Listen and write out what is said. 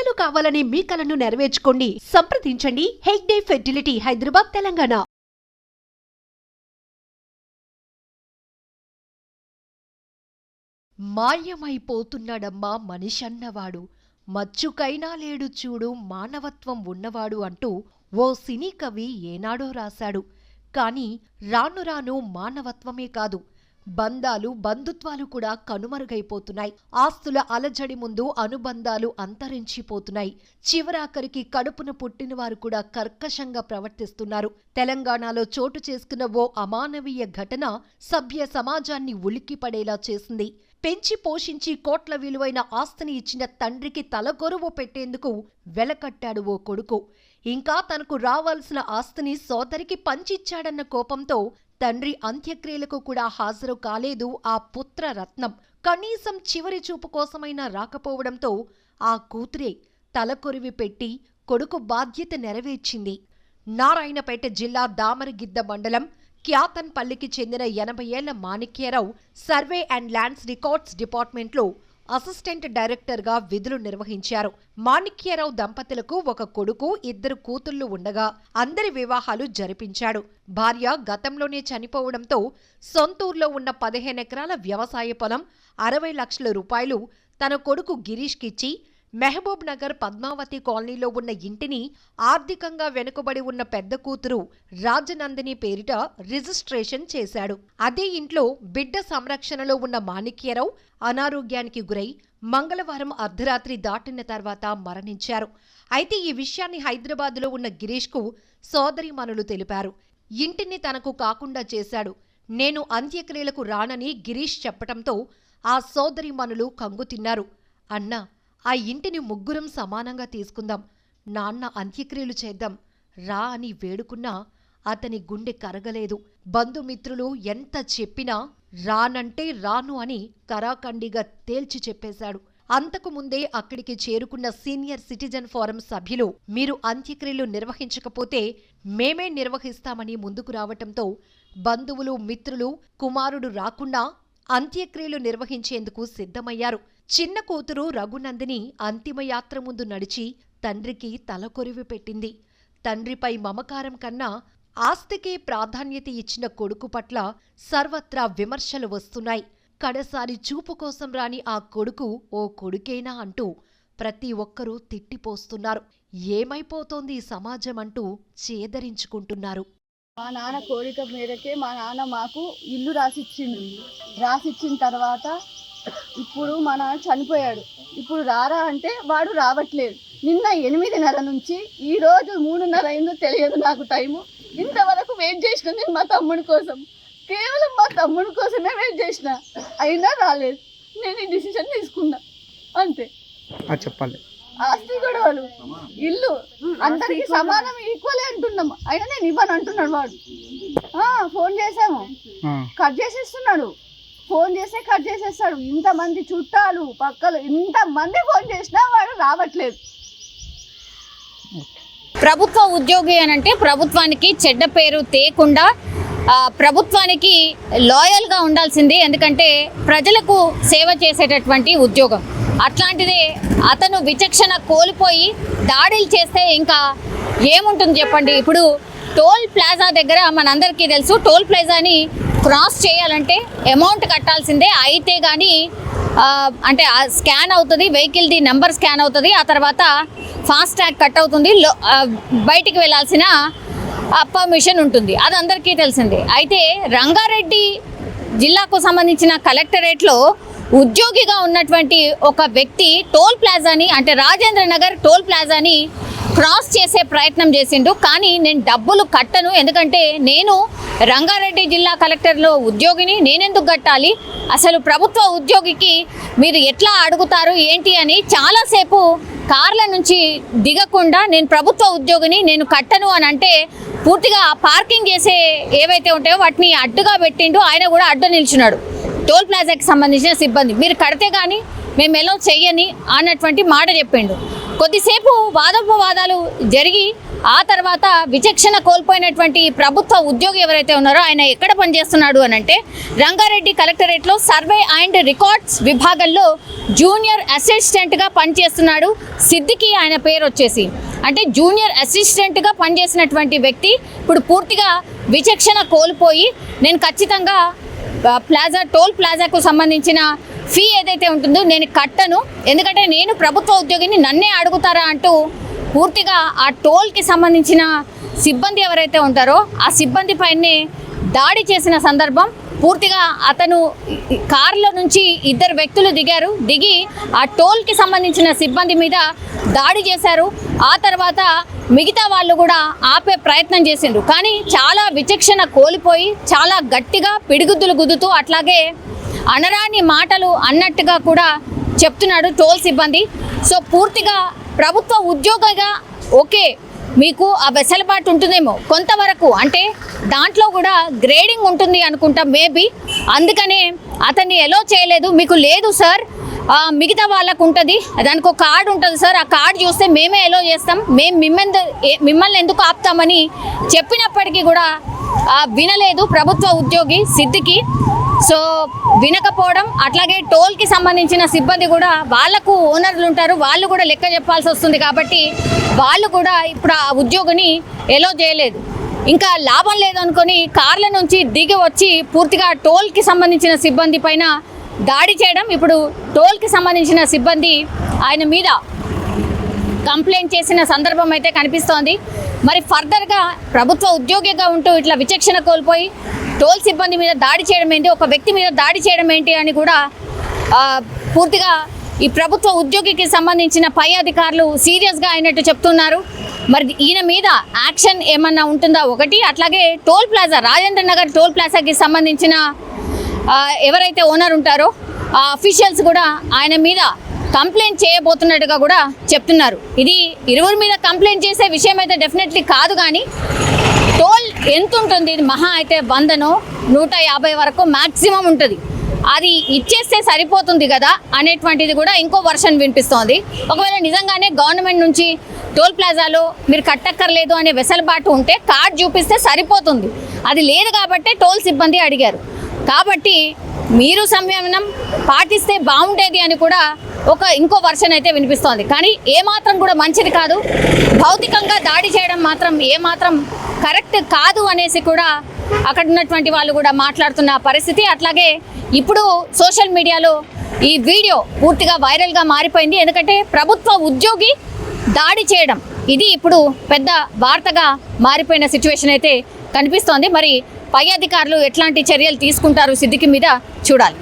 పిల్లలు కావాలనే మీ కలను నెరవేర్చుకోండి. సంప్రదించండి. హెగ్డే ఫెర్టిలిటీ హైదరాబాద్ తెలంగాణ. మాయమైపోతున్నాడమ్మా మనిషన్నవాడు. మచ్చుకైనా లేడు చూడు మానవత్వం ఉన్నవాడు అంటూ ఓ సినీ కవి ఏనాడో రాశాడు. కాని రాను రాను మానవత్వమే కాదు బంధాలు బంధుత్వాలు కూడా కనుమరుగైపోతున్నాయి. ఆస్తుల అలజడి ముందు అనుబంధాలు అంతరించిపోతున్నాయి. చివరాఖరికి కడుపున పుట్టిన వారు కూడా కర్కశంగా ప్రవర్తిస్తున్నారు. తెలంగాణలో చోటు చేసుకున్న ఓ అమానవీయ ఘటన సభ్య సమాజాన్ని ఉలిక్కిపడేలా చేసింది. పెంచి పోషించి కోట్ల విలువైన ఆస్తిని ఇచ్చిన తండ్రికి తలగొరువు పెట్టేందుకు వెలకట్టాడు ఓ కొడుకు. ఇంకా తనకు రావాల్సిన ఆస్తిని సోదరికి పంచిచ్చాడన్న కోపంతో తండ్రి అంత్యక్రియలకు కూడా హాజరు కాలేదు ఆ పుత్ర రత్నం. కనీసం చివరి చూపు కోసమైనా రాకపోవడంతో ఆ కూతురే తలకొరివి పెట్టి కొడుకు బాధ్యత నెరవేర్చింది. నారాయణపేట జిల్లా దామరగిద్ద మండలం క్యాతన్పల్లికి చెందిన ఎనభై ఏళ్ళ Manikyarao survey and lands records డిపార్ట్మెంట్లో అసిస్టెంట్ డైరెక్టర్గా విధులు నిర్వహించారు. మాణిక్యరావు దంపతులకు ఒక కొడుకు ఇద్దరు కూతుళ్ళు ఉండగా అందరి వివాహాలు జరిపించాడు. భార్య గతంలోనే చనిపోవడంతో సొంతూరులో ఉన్న పదిహేను ఎకరాల వ్యవసాయ పొలం అరవై లక్షల రూపాయలు తన కొడుకు గిరీష్కిచ్చి మెహబూబ్ నగర్ పద్మావతి కాలనీలో ఉన్న ఇంటిని ఆర్థికంగా వెనుకబడి ఉన్న పెద్ద కూతురు రాజనందిని పేరిట రిజిస్ట్రేషన్ చేశాడు. అదే ఇంట్లో బిడ్డ సంరక్షణలో ఉన్న మాణిక్యరావు అనారోగ్యానికి గురై మంగళవారం అర్ధరాత్రి దాటిన తర్వాత మరణించారు. అయితే ఈ విషయాన్ని హైదరాబాదులో ఉన్న గిరీష్కు సోదరిమనులు తెలిపారు. ఇంటిని తనకు కాకుండా చేశాడు. నేను అంత్యక్రియలకు రానని గిరీష్ చెప్పటంతో ఆ సోదరిమనులు కంగుతిన్నారు అన్నా ఆ ఇంటిని ముగ్గురం సమానంగా తీసుకుందాం. నాన్న అంత్యక్రియలు చేద్దాం. రా అని వేడుకున్నా అతని గుండె కరగలేదు. బంధుమిత్రులు ఎంత చెప్పినా రానంటే రాను అని కరాఖండిగా తేల్చి చెప్పేశాడు. అంతకు ముందే అక్కడికి చేరుకున్న సీనియర్ సిటిజన్ ఫోరం సభ్యులు మీరు అంత్యక్రియలు నిర్వహించకపోతే మేమే నిర్వహిస్తామని ముందుకు రావటంతో బంధువులు మిత్రులు కుమారుడు రాకుండా అంత్యక్రియలు నిర్వహించేందుకు సిద్ధమయ్యారు. చిన్న కూతురు రఘునందిని అంతిమయాత్ర ముందు నడిచి తండ్రికి తలకొరివి పెట్టింది. తండ్రిపై మమకారం కన్నా ఆస్తికే ప్రాధాన్యత ఇచ్చిన కొడుకు పట్ల సర్వత్రా విమర్శలు వస్తున్నాయి. కడసారి చూపు కోసం రాని ఆ కొడుకు ఓ కొడుకేనా అంటూ ప్రతి ఒక్కరూ తిట్టిపోస్తున్నారు. ఏమైపోతోంది సమాజం అంటూ చేదరించుకుంటున్నారు. మా నాన్న కోరిక మేరకే మా నాన్న మాకు ఇల్లు రాసిచ్చిండు. రాసిచ్చిన తర్వాత ఇప్పుడు మా నాన్న చనిపోయాడు. ఇప్పుడు రారా అంటే వాడు రావట్లేదు. నిన్న ఎనిమిదిన్నర నుంచి ఈ రోజు మూడున్నర అయిందో తెలియదు నాకు టైము. ఇంతవరకు వెయిట్ చేసిన నేను మా తమ్ముడి కోసం. కేవలం మా తమ్ముడి కోసమే వెయిట్ చేసిన. అయినా రాలేదు. నేను ఈ డిసిషన్ తీసుకున్నా. అంతే. చెప్పాలి. ఆస్తి గొడవలు ఇల్లు అందరికి సమానం ఈక్వలే అంటున్నాం. అయినా నేను ఇవ్వను అంటున్నాడు వాడు. ఆ, ఫోన్ చేసాము. కట్ చేసేస్తున్నాడు. ఫోన్ చేస్తే కట్ చేసేస్తాడు. ఇంతమంది చుట్టాలు పక్కలు ఇంతమంది ఫోన్ చేసినా వాడు రావట్లేదు. ప్రభుత్వ ఉద్యోగి అని అంటే ప్రభుత్వానికి చెడ్డ పేరు తేకుండా ప్రభుత్వానికి లాయల్గా ఉండాల్సింది. ఎందుకంటే ప్రజలకు సేవ చేసేటటువంటి ఉద్యోగం. అట్లాంటిదే అతను విచక్షణ కోల్పోయి దాడులు చేస్తే ఇంకా ఏముంటుంది చెప్పండి? ఇప్పుడు టోల్ ప్లాజా దగ్గర మనందరికీ తెలుసు టోల్ ప్లాజాని క్రాస్ చేయాలంటే అమౌంట్ కట్టాల్సిందే. అయితే కానీ అంటే స్కాన్ అవుతుంది వెహికల్ది నెంబర్ స్కాన్ అవుతుంది ఆ తర్వాత ఫాస్ట్ ట్యాగ్ కట్ అవుతుంది లో- బయటికి వెళ్ళాల్సిన పర్మిషన్ ఉంటుంది. అది అందరికీ తెలిసిందే. అయితే రంగారెడ్డి జిల్లాకు సంబంధించిన కలెక్టరేట్లో ఉద్యోగిగా ఉన్నటువంటి ఒక వ్యక్తి టోల్ ప్లాజాని అంటే రాజేంద్ర నగర్ టోల్ ప్లాజాని క్రాస్ చేసే ప్రయత్నం చేసిండు. కానీ నేను డబ్బులు కట్టను. ఎందుకంటే నేను రంగారెడ్డి జిల్లా కలెక్టర్లో ఉద్యోగిని. నేనెందుకు కట్టాలి? అసలు ప్రభుత్వ ఉద్యోగికి మీరు ఎట్లా అడుగుతారు? ఏంటి అని చాలాసేపు కార్ల నుంచి దిగకుండా నేను ప్రభుత్వ ఉద్యోగిని నేను కట్టను అని అంటే పూర్తిగా పార్కింగ్ చేసే ఏవైతే ఉంటాయో వాటిని అడ్డుగా పెట్టిండు. ఆయన కూడా అడ్డు నిల్చున్నాడు టోల్ ప్లాజాకి సంబంధించిన సిబ్బంది. మీరు కడితే కానీ మేము ఎలా చెయ్యని అన్నటువంటి మాట చెప్పిండు. కొద్దిసేపు వాదోపవాదాలు జరిగి ఆ తర్వాత విచక్షణ కోల్పోయినటువంటి ప్రభుత్వ ఉద్యోగి ఎవరైతే ఉన్నారో ఆయన ఎక్కడ పనిచేస్తున్నాడు అని అంటే రంగారెడ్డి కలెక్టరేట్లో సర్వే అండ్ రికార్డ్స్ విభాగంలో జూనియర్ అసిస్టెంట్గా పనిచేస్తున్నాడు సిద్దికి ఆయన పేరు వచ్చేసి. అంటే జూనియర్ అసిస్టెంట్గా పనిచేసినటువంటి వ్యక్తి ఇప్పుడు పూర్తిగా విచక్షణ కోల్పోయి నేను ఖచ్చితంగా ప్లాజా టోల్ ప్లాజాకు సంబంధించిన ఫీ ఏదైతే ఉంటుందో నేను కట్టను. ఎందుకంటే నేను ప్రభుత్వ ఉద్యోగిని నన్నే అడుగుతారా అంటూ పూర్తిగా ఆ టోల్కి సంబంధించిన సిబ్బంది ఎవరైతే ఉంటారో ఆ సిబ్బంది పైనే దాడి చేసిన సందర్భం పూర్తిగా అతను కారులో నుంచి ఇద్దరు వ్యక్తులు దిగారు. దిగి ఆ టోల్కి సంబంధించిన సిబ్బంది మీద దాడి చేశారు. ఆ తర్వాత మిగతా వాళ్ళు కూడా ఆపే ప్రయత్నం చేసిండ్రు. కానీ చాలా విచక్షణ కోల్పోయి చాలా గట్టిగా పిడిగుద్దులు గుద్దుతూ అట్లాగే అనరాని మాటలు అన్నట్టుగా కూడా చెప్తున్నాడు టోల్ సిబ్బంది. సో పూర్తిగా ప్రభుత్వ ఉద్యోగిగా ఓకే మీకు ఆ వెసలుబాటు ఉంటుందేమో కొంతవరకు. అంటే దాంట్లో కూడా గ్రేడింగ్ ఉంటుంది అనుకుంటా మేబీ అందుకనే అతన్ని ఎలో చేయలేదు. మీకు లేదు సార్ మిగతా వాళ్ళకు ఉంటుంది. దానికి ఒక కార్డు ఉంటుంది సార్ ఆ కార్డు చూస్తే మేమే ఎలో చేస్తాం. మేము మిమ్మల్ని మిమ్మల్ని ఎందుకు ఆపుతామని చెప్పినప్పటికీ కూడా వినలేదు ప్రభుత్వ ఉద్యోగి సిద్ధికి. సో వినకపోవడం అట్లాగే టోల్కి సంబంధించిన సిబ్బంది కూడా వాళ్ళకు ఓనర్లు ఉంటారు వాళ్ళు కూడా లెక్క చెప్పాల్సి వస్తుంది కాబట్టి వాళ్ళు కూడా ఇప్పుడు ఆ ఉద్యోగిని ఎలో చేయలేదు. ఇంకా లాభం లేదనుకొని కార్ల నుంచి దిగి వచ్చి పూర్తిగా టోల్కి సంబంధించిన సిబ్బంది పైన దాడి చేయడం ఇప్పుడు టోల్కి సంబంధించిన సిబ్బంది ఆయన మీద కంప్లైంట్ చేసిన సందర్భం అయితే కనిపిస్తోంది. మరి ఫర్దర్గా ప్రభుత్వ ఉద్యోగిగా ఉంటూ ఇట్లా విచక్షణ కోల్పోయి టోల్ సిబ్బంది మీద దాడి చేయడం ఏంటి? ఒక వ్యక్తి మీద దాడి చేయడం ఏంటి అని కూడా పూర్తిగా ఈ ప్రభుత్వ ఉద్యోగికి సంబంధించిన పై అధికారులు సీరియస్గా అయినట్టు చెప్తున్నారు. మరి ఈయన మీద యాక్షన్ ఏమన్నా ఉంటుందా? ఒకటి అట్లాగే toll plaza Rajendra Nagar toll ప్లాజాకి సంబంధించిన ఎవరైతే ఓనర్ ఉంటారో ఆ అఫీషియల్స్ కూడా ఆయన మీద కంప్లైంట్ చేయబోతున్నట్టుగా కూడా చెప్తున్నారు. ఇది ఇరువురి మీద కంప్లైంట్ చేసే విషయం అయితే డెఫినెట్లీ కాదు కానీ టోల్ ఎంత ఉంటుంది ఇది మహా అయితే వందనో నూట యాభై వరకు మ్యాక్సిమం ఉంటుంది. అది ఇచ్చేస్తే సరిపోతుంది కదా అనేటువంటిది కూడా ఇంకో వర్షన్ వినిపిస్తోంది. ఒకవేళ నిజంగానే గవర్నమెంట్ నుంచి టోల్ ప్లాజాలో మీరు కట్టక్కర్లేదు అనే వెసలుబాటు ఉంటే కార్డ్ చూపిస్తే సరిపోతుంది. అది లేదు కాబట్టే టోల్ సిబ్బంది అడిగారు. కాబట్టి మీరు సంయమనం పాటిస్తే బాగుండేది అని కూడా ఒక ఇంకో వర్షన్ అయితే వినిపిస్తోంది. కానీ ఏమాత్రం కూడా మంచిది కాదు. భౌతికంగా దాడి చేయడం మాత్రం ఏమాత్రం కరెక్ట్ కాదు అనేసి కూడా అక్కడ ఉన్నటువంటి వాళ్ళు కూడా మాట్లాడుతున్న పరిస్థితి. అట్లాగే ఇప్పుడు సోషల్ మీడియాలో ఈ వీడియో పూర్తిగా వైరల్గా మారిపోయింది. ఎందుకంటే ప్రభుత్వ ఉద్యోగి దాడి చేయడం ఇది ఇప్పుడు పెద్ద వార్తగా మారిపోయిన సిచ్యువేషన్ అయితే కనిపిస్తోంది. మరి పై అధికారులు ఎట్లాంటి చర్యలు తీసుకుంటారు సిద్దికి మీద చూడాలి.